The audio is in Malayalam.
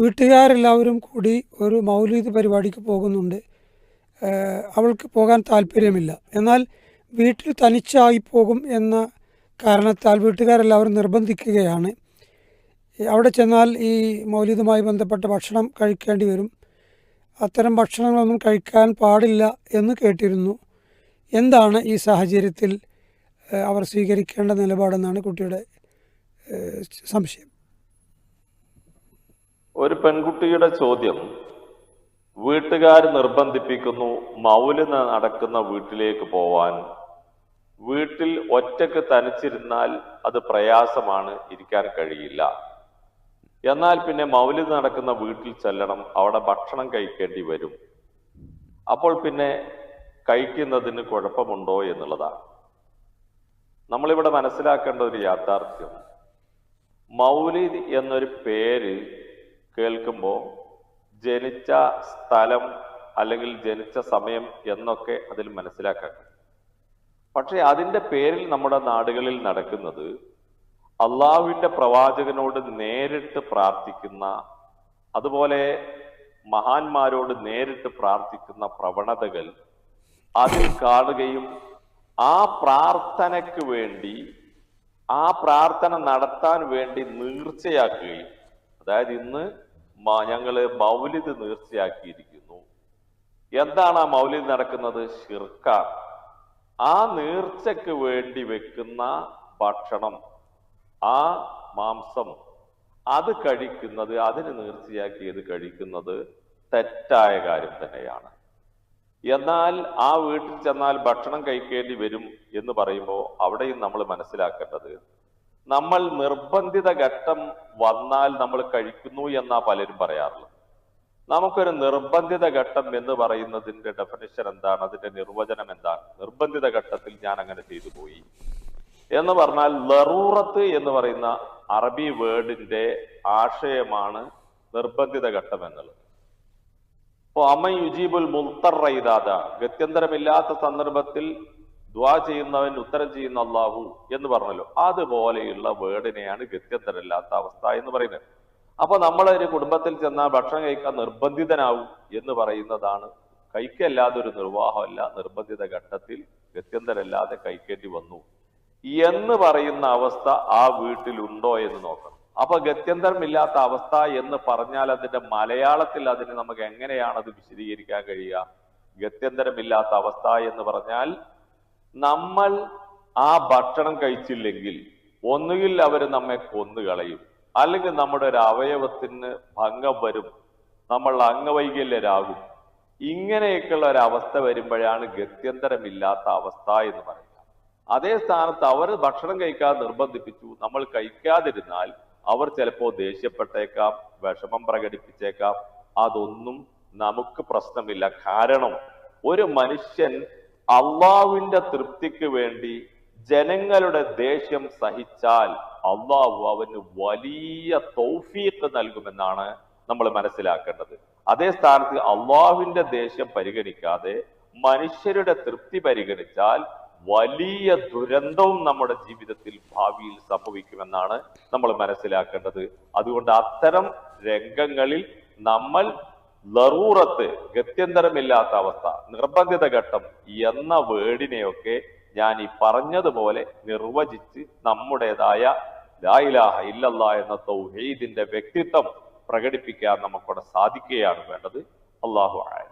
വീട്ടുകാരെല്ലാവരും കൂടി ഒരു മൗലീദ് പരിപാടിക്ക് പോകുന്നുണ്ട്. അവൾക്ക് പോകാൻ താല്പര്യമില്ല. എന്നാൽ വീട്ടിൽ തനിച്ചായി പോകും എന്ന കാരണത്താൽ വീട്ടുകാരെല്ലാവരും നിർബന്ധിക്കുകയാണ്. അവിടെ ചെന്നാൽ ഈ മൗലികമായി ബന്ധപ്പെട്ട ഭക്ഷണം കഴിക്കേണ്ടി വരും. അത്തരം ഭക്ഷണങ്ങളൊന്നും കഴിക്കാൻ പാടില്ല എന്ന് കേട്ടിരുന്നു. എന്താണ് ഈ സാഹചര്യത്തിൽ അവർ സ്വീകരിക്കേണ്ട നിലപാടെന്നാണ് കുട്ടിയുടെ സംശയം. ഒരു പെൺകുട്ടിയുടെ ചോദ്യം. വീട്ടുകാർ നിർബന്ധിപ്പിക്കുന്നു മൗലിന് നടക്കുന്ന വീട്ടിലേക്ക് പോവാൻ. വീട്ടിൽ ഒറ്റയ്ക്ക് തനിച്ചിരുന്നാൽ അത് പ്രയാസമാണ് ഇരിക്കാൻ കഴിയില്ല. എന്നാൽ പിന്നെ മൗലിദ് നടക്കുന്ന വീട്ടിൽ ചെല്ലണം അവിടെ ഭക്ഷണം കഴിക്കേണ്ടി വരും. അപ്പോൾ പിന്നെ കഴിക്കുന്നതിന് കുഴപ്പമുണ്ടോ എന്നുള്ളതാണ്. നമ്മളിവിടെ മനസ്സിലാക്കേണ്ട ഒരു യാഥാർത്ഥ്യം. മൗലിദ് എന്നൊരു പേര് കേൾക്കുമ്പോൾ ജനിച്ച സ്ഥലം അല്ലെങ്കിൽ ജനിച്ച സമയം എന്നൊക്കെ അതിൽ മനസ്സിലാക്കാൻ പക്ഷേ അതിന്റെ പേരിൽ നമ്മുടെ നാടുകളിൽ നടക്കുന്നത് അള്ളാഹുവിന്റെ പ്രവാചകനോട് നേരിട്ട് പ്രാർത്ഥിക്കുന്ന അതുപോലെ മഹാന്മാരോട് നേരിട്ട് പ്രാർത്ഥിക്കുന്ന പ്രവണതകൾ അതിൽ കാണുകയും ആ പ്രാർത്ഥനയ്ക്ക് വേണ്ടി ആ പ്രാർത്ഥന നടത്താൻ വേണ്ടി നീർച്ചയാക്കുകയും അതായത് ഇന്ന് ഞങ്ങൾ മൗലിദ് നീർച്ചയാക്കിയിരിക്കുന്നു. എന്താണ് ആ മൗലിദ് നടക്കുന്നത്? ഷിർക്കാണ് ആ നീർച്ചയ്ക്ക് വേണ്ടി വെക്കുന്ന ഭക്ഷണം ആ മാംസം അത് കഴിക്കുന്നത് അതിന് നീർച്ചയാക്കിയത് കഴിക്കുന്നത് തെറ്റായ കാര്യം തന്നെയാണ്. എന്നാൽ ആ വീട്ടിൽ ചെന്നാൽ ഭക്ഷണം കഴിക്കേണ്ടി വരും എന്ന് പറയുമ്പോൾ അവിടെയും നമ്മൾ മനസ്സിലാക്കേണ്ടത് നമ്മൾ നിർബന്ധിത ഘട്ടം വന്നാൽ നമ്മൾ കഴിക്കുന്നു എന്നാ പലരും പറയാറുള്ളത്. നമുക്കൊരു നിർബന്ധിത ഘട്ടം എന്ന് പറയുന്നതിന്റെ ഡെഫിനിഷൻ എന്താണ്? അതിന്റെ നിർവചനം എന്താണ്? നിർബന്ധിത ഘട്ടത്തിൽ ഞാൻ അങ്ങനെ ചെയ്തു പോയി. എന്ന് പറഞ്ഞാൽ ലറൂറത്ത് എന്ന് പറയുന്ന അറബി വേർഡിന്റെ ആശയമാണ് നിർബന്ധിത ഘട്ടം എന്നുള്ളത്. ഇപ്പൊ അമ്മ യുജീബുൽ മുൽത്തറ ഇതാദ ഗത്യന്തരമില്ലാത്ത സന്ദർഭത്തിൽ ദ്വാ ചെയ്യുന്നവൻ ഉത്തരം ചെയ്യുന്ന അള്ളാഹു എന്ന് പറഞ്ഞല്ലോ. അതുപോലെയുള്ള വേർഡിനെയാണ് ഗത്യന്തരമില്ലാത്ത അവസ്ഥ എന്ന് പറയുന്നത്. അപ്പൊ ഒരു കുടുംബത്തിൽ ചെന്നാൽ ഭക്ഷണം കഴിക്കാൻ നിർബന്ധിതനാവും എന്ന് പറയുന്നതാണ് കഴിക്കല്ലാതെ ഒരു നിർവാഹമല്ല നിർബന്ധിത ഘട്ടത്തിൽ ഗത്യന്തരല്ലാതെ കഴിക്കേണ്ടി വന്നു. എന്ന് പറയുന്ന അവസ്ഥ ആ വീട്ടിലുണ്ടോ എന്ന് നോക്കണം. അപ്പൊ ഗത്യന്തരമില്ലാത്ത അവസ്ഥ എന്ന് പറഞ്ഞാൽ അതിന്റെ മലയാളത്തിൽ അതിന് നമുക്ക് എങ്ങനെയാണ് അത് വിശദീകരിക്കാൻ കഴിയുക? ഗത്യന്തരമില്ലാത്ത അവസ്ഥ എന്ന് പറഞ്ഞാൽ നമ്മൾ ആ ഭക്ഷണം കഴിച്ചില്ലെങ്കിൽ ഒന്നുകിൽ അവർ നമ്മെ കൊന്നുകളയും. അല്ലെങ്കിൽ നമ്മുടെ ഒരു അവയവത്തിന് ഭംഗം വരും. നമ്മൾ അംഗവൈകല്യരാകും. ഇങ്ങനെയൊക്കെയുള്ള ഒരു അവസ്ഥ വരുമ്പോഴാണ് ഗത്യന്തരമില്ലാത്ത അവസ്ഥ എന്ന് പറയുന്നത് അതേ സ്ഥാനത്ത് അവർ ഭക്ഷണം കഴിക്കാൻ നിർബന്ധിപ്പിച്ചു. നമ്മൾ കഴിക്കാതിരുന്നാൽ അവർ ചിലപ്പോൾ ദേഷ്യപ്പെട്ടേക്കാം വിഷമം പ്രകടിപ്പിച്ചേക്കാം. അതൊന്നും നമുക്ക് പ്രശ്നമില്ല. കാരണം ഒരു മനുഷ്യൻ അള്ളാഹുവിന്റെ തൃപ്തിക്ക് വേണ്ടി ജനങ്ങളുടെ ദേഷ്യം സഹിച്ചാൽ അള്ളാഹു അവന് വലിയ തൗഫീഖ് നൽകുമെന്നാണ് നമ്മൾ മനസ്സിലാക്കേണ്ടത്. അതേ സ്ഥാനത്ത് അള്ളാഹുവിന്റെ ദേഷ്യം പരിഗണിക്കാതെ മനുഷ്യരുടെ തൃപ്തി പരിഗണിച്ചാൽ വലിയ ദുരന്തവും നമ്മുടെ ജീവിതത്തിൽ ഭാവിയിൽ സംഭവിക്കുമെന്നാണ് നമ്മൾ മനസ്സിലാക്കേണ്ടത്. അതുകൊണ്ട് അത്തരം രംഗങ്ങളിൽ നമ്മൾ ലറൂറത്ത് ഗത്യന്തരമില്ലാത്ത അവസ്ഥ. നിർബന്ധിത ഘട്ടം. എന്ന വേടിനെയൊക്കെ ഞാൻ ഈ പറഞ്ഞതുപോലെ നിർവചിച്ച് നമ്മുടേതായ ലായിലാഹ ഇല്ലല്ല എന്ന തൗഹീദിന്റെ വ്യക്തിത്വം പ്രകടിപ്പിക്കാൻ നമുക്കവിടെ സാധിക്കുകയാണ് വേണ്ടത്. അള്ളാഹു ആലം